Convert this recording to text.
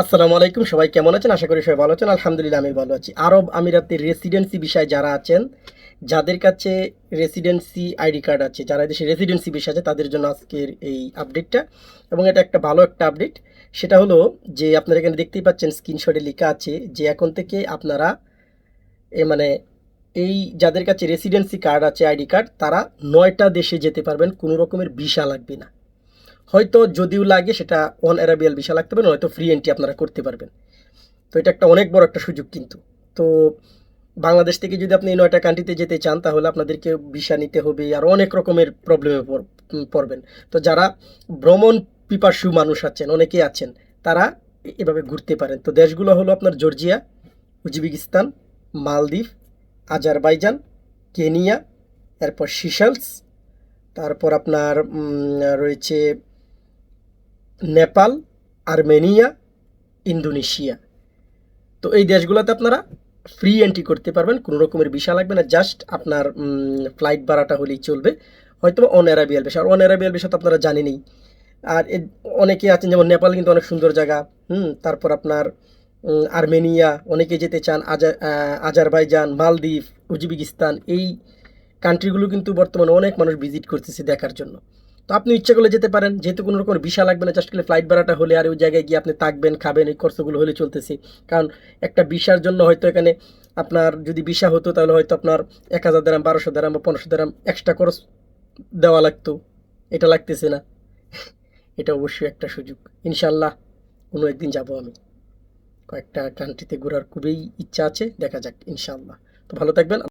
আসসালামু আলাইকুম, সবাই কেমন আছেন? আশা করি সবাই ভালো আছেন। আলহামদুলিল্লাহ, আমি ভালো আছি। আরব আমিরাতের রেসিডেন্সি বিষয়ে যারা আছেন, যাদের কাছে রেসিডেন্সি আইডি কার্ড আছে, যারা দেশে রেসিডেন্সি বিষয় আছে, তাদের জন্য আজকের এই আপডেটটা এবং এটা একটা ভালো একটা আপডেট সেটা হলো যে আপনারা এখানে দেখতেই পাচ্ছেন স্ক্রিনশটে লেখা আছে যে এখন থেকে আপনারা, এ মানে এই যাদের কাছে রেসিডেন্সি কার্ড আছে আইডি কার্ড তারা নয়টা দেশে যেতে পারবেন, কোনো রকমের ভিসা লাগবে না। হয়তো যদিও লাগে সেটা অন অ্যারাবিয়াল ভিসা লাগতে পারে হয়তো ফ্রি এন্ট্রি আপনারা করতে পারবেন। তো এটা একটা অনেক বড় একটা সুযোগ কিন্তু। তো বাংলাদেশ থেকে যদি আপনি নয়টা কান্ট্রিতে যেতে চান, তাহলে আপনাদেরকে ভিসা নিতে হবে, আর অনেক রকমের প্রবলেমে পড়বেন। তো যারা ভ্রমণ পিপাসু মানুষ আছেন অনেকেই আছেন, তারা এভাবে ঘুরতে পারেন। তো দেশগুলো হলো আপনার Georgia, Uzbekistan, Maldives, Azerbaijan, Kenya, এরপর সিশালস তারপর আপনার রয়েছে নেপাল আর্মেনিয়া ইন্দোনেশিয়া। তো এই দেশগুলোতে আপনারা ফ্রি এন্ট্রি করতে পারবেন কোনো রকমের ভিসা লাগবে না জাস্ট আপনার ফ্লাইট ভাড়াটা হলেই চলবে। হয়তো অন অ্যারাবিয়াল ভিসা আর অন অ্যারাবিয়াল ভিসা তো আপনারা জানেনই। আর অনেকে আছেন যেমন নেপাল কিন্তু অনেক সুন্দর জায়গা হুম তারপর আপনার আর্মেনিয়া অনেকে যেতে চান আজা আহ, আজারবাইজান মালদ্বীপ উজবেকিস্তান এই কান্ট্রিগুলো কিন্তু বর্তমানে অনেক মানুষ ভিজিট করতেছে দেখার জন্য। তো আপনি ইচ্ছা করলে যেতে পারেন, যেহেতু কোনো রকম ভিসা লাগবে না জাস্ট খালি ফ্লাইট ভাড়াটা হলে আর ওই জায়গায় গিয়ে আপনি থাকবেন, খাবেন, এই খরচগুলো হলে চলতেছে। কারণ একটা ভিসার জন্য হয়তো এখানে আপনার যদি ভিসা হতো তাহলে হয়তো আপনার এক হাজার দ্রাম, বারোশো দ্রাম বা পনেরোশো দ্রাম এক্সট্রা খরচ দেওয়া লাগতো। এটা লাগতেছে না। এটা অবশ্যই একটা সুযোগ। ইনশাল্লাহ কোনো একদিন যাব আমি। কয়েকটা কান্ট্রিতে ঘোরার খুবই ইচ্ছা আছে, দেখা যাক ইনশাল্লাহ তো ভালো থাকবেন।